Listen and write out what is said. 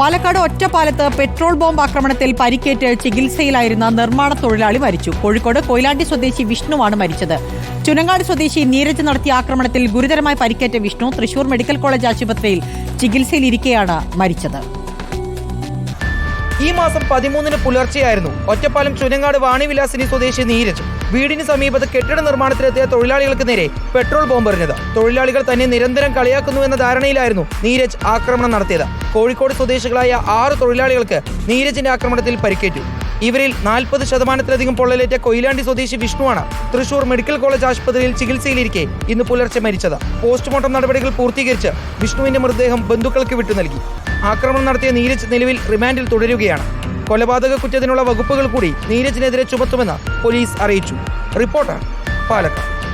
പാലക്കാട് ഒറ്റപ്പാലത്ത് petrol bomb ആക്രമണത്തിൽ പരിക്കേറ്റ് ചികിത്സയിലായിരുന്ന നിർമ്മാണ തൊഴിലാളി മരിച്ചു. കോഴിക്കോട് കൊയിലാണ്ടി സ്വദേശി വിഷ്ണുവാണ് മരിച്ചത്. ചുനങ്ങാട് സ്വദേശി നീരജ് നടത്തിയ ആക്രമണത്തിൽ ഗുരുതരമായി പരിക്കേറ്റ വിഷ്ണു തൃശൂർ മെഡിക്കൽ കോളേജ് ആശുപത്രിയിൽ ചികിത്സയിലിരിക്കെയാണ് മരിച്ചത്. ഈ മാസം പതിമൂന്നിന് പുലർച്ചെയായിരുന്നു. ഒറ്റപ്പാലം ചുനങ്ങാട് വാണിവിലാസിനി സ്വദേശി നീരജ് വീടിന് സമീപത്ത് കെട്ടിട നിർമ്മാണത്തിലെത്തിയ തൊഴിലാളികൾക്ക് നേരെ പെട്രോൾ ബോംബ് എറിഞ്ഞത്. തൊഴിലാളികൾ തന്നെ നിരന്തരം കളിയാക്കുന്നു എന്ന ധാരണയിലായിരുന്നു നീരജ് ആക്രമണം നടത്തിയത്. കോഴിക്കോട് സ്വദേശികളായ ആറ് തൊഴിലാളികൾക്ക് നീരജിന്റെ ആക്രമണത്തിൽ പരിക്കേറ്റു. ഇവരിൽ നാൽപ്പത് ശതമാനത്തിലധികം പൊള്ളലേറ്റ കൊയിലാണ്ടി സ്വദേശി വിഷ്ണുവാണ് തൃശൂർ മെഡിക്കൽ കോളേജ് ആശുപത്രിയിൽ ചികിത്സയിലിരിക്കെ ഇന്ന് പുലർച്ചെ മരിച്ചത്. പോസ്റ്റ്മോർട്ടം നടപടികൾ പൂർത്തീകരിച്ച് വിഷ്ണുവിന്റെ മൃതദേഹം ബന്ധുക്കൾക്ക് വിട്ടു നൽകി. ആക്രമണം നടത്തിയ നീരജ് നിലവിൽ റിമാൻഡിൽ തുടരുകയാണ്. കൊലപാതക കുറ്റത്തിനുള്ള വകുപ്പുകൾ കൂടി നീരജിനെതിരെ ചുമത്തുമെന്ന് പോലീസ് അറിയിച്ചു. റിപ്പോർട്ടർ പാലക്കാട്.